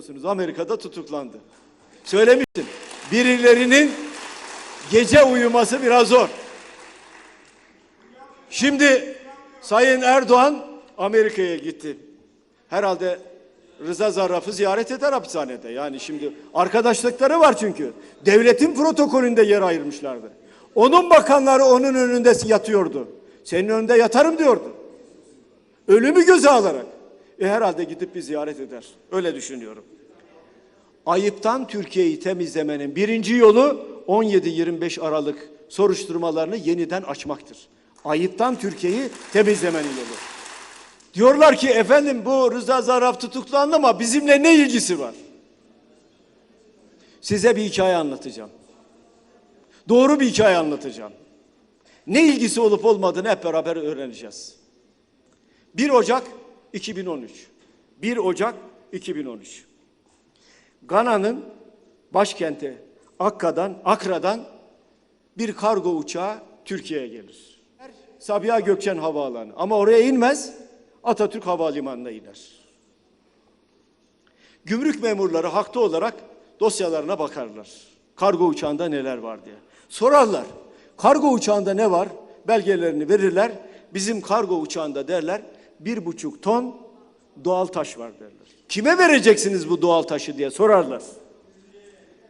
biliyorsunuz Amerika'da tutuklandı. Söylemiştim. Birilerinin gece uyuması biraz zor. Şimdi Sayın Erdoğan Amerika'ya gitti. Herhalde Rıza Zarraf'ı ziyaret eder hapishanede. Yani şimdi arkadaşlıkları var çünkü. Devletin protokolünde yer ayırmışlardı. Onun bakanları onun önünde yatıyordu. Senin önünde yatarım diyordu. Ölümü göze alarak. E herhalde gidip bir ziyaret eder. Öyle düşünüyorum. Ayıptan Türkiye'yi temizlemenin birinci yolu 17-25 Aralık soruşturmalarını yeniden açmaktır. Ayıptan Türkiye'yi temizlemenin yolu. Diyorlar ki efendim bu Rıza Zarrab tutuklandı ama bizimle ne ilgisi var? Size bir hikaye anlatacağım. Doğru bir hikaye anlatacağım. Ne ilgisi olup olmadığını hep beraber öğreneceğiz. 1 Ocak 2013. 1 Ocak 2013. Gana'nın başkenti Akka'dan, Akra'dan bir kargo uçağı Türkiye'ye gelir. Sabiha Gökçen Havaalanı. Ama oraya inmez, Atatürk Havalimanı'na iner. Gümrük memurları haklı olarak dosyalarına bakarlar. Kargo uçağında neler var diye. Sorarlar. Kargo uçağında ne var? Belgelerini verirler. Bizim kargo uçağında derler bir buçuk ton doğal taş var derler. Kime vereceksiniz bu doğal taşı diye sorarlar.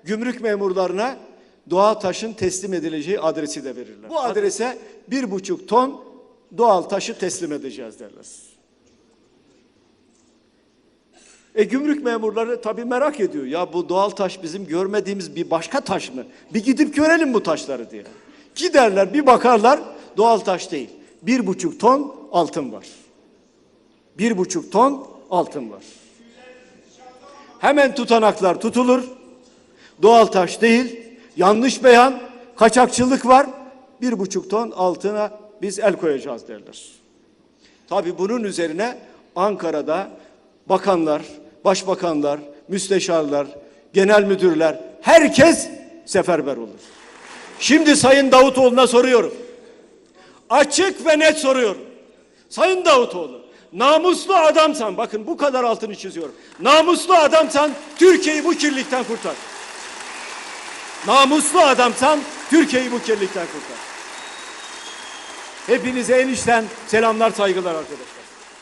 Gümrük memurlarına doğal taşın teslim edileceği adresi de verirler. Bu adrese bir buçuk ton doğal taşı teslim edeceğiz derler. E gümrük memurları tabii merak ediyor. Ya bu doğal taş bizim görmediğimiz bir başka taş mı? Bir gidip görelim bu taşları diye. Giderler bir bakarlar doğal taş değil. Bir buçuk ton altın var. Bir buçuk ton altın var. Hemen tutanaklar tutulur. Doğal taş değil, yanlış beyan, kaçakçılık var. Bir buçuk ton altına biz el koyacağız derler. Tabii bunun üzerine Ankara'da bakanlar, başbakanlar, müsteşarlar, genel müdürler, herkes seferber olur. Şimdi Sayın Davutoğlu'na soruyorum. Açık ve net soruyorum. Sayın Davutoğlu, namuslu adamsan, bakın bu kadar altını çiziyorum. Namuslu adamsan Türkiye'yi bu kirlilikten kurtar. Namuslu adamsan Türkiye'yi bu kirlilikten kurtar. Hepinize en içten selamlar, saygılar arkadaşlar.